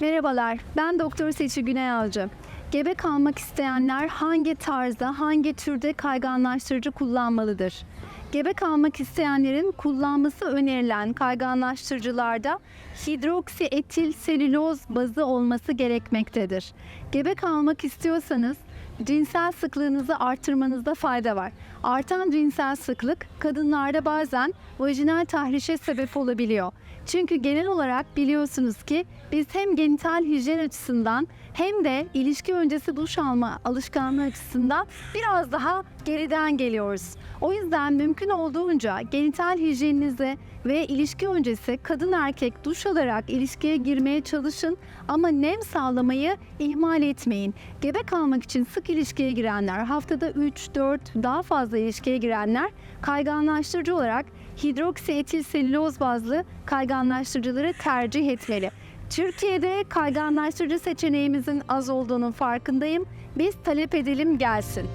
Merhabalar, ben Doktor Seçi Güney Avcı. Gebe kalmak isteyenler hangi tarzda, hangi türde kayganlaştırıcı kullanmalıdır? Gebe kalmak isteyenlerin kullanması önerilen kayganlaştırıcılarda hidroksietil selüloz bazı olması gerekmektedir. Gebe kalmak istiyorsanız cinsel sıklığınızı artırmanızda fayda var. Artan cinsel sıklık kadınlarda bazen vajinal tahrişe sebep olabiliyor. Çünkü genel olarak biliyorsunuz ki biz hem genital hijyen açısından hem de ilişki öncesi duş alma alışkanlığı açısından biraz daha geriden geliyoruz. O yüzden mümkün olduğunca genital hijyeninize ve ilişki öncesi kadın erkek duş alarak ilişkiye girmeye çalışın ama nem sağlamayı ihmal etmeyin. Gebe kalmak için sık ilişkiye girenler, haftada 3-4 daha fazla ilişkiye girenler kayganlaştırıcı olarak hidroksietil selüloz bazlı kayganlaştırıcıları tercih etmeli. Türkiye'de kayganlaştırıcı seçeneğimizin az olduğunun farkındayım. Biz talep edelim gelsin.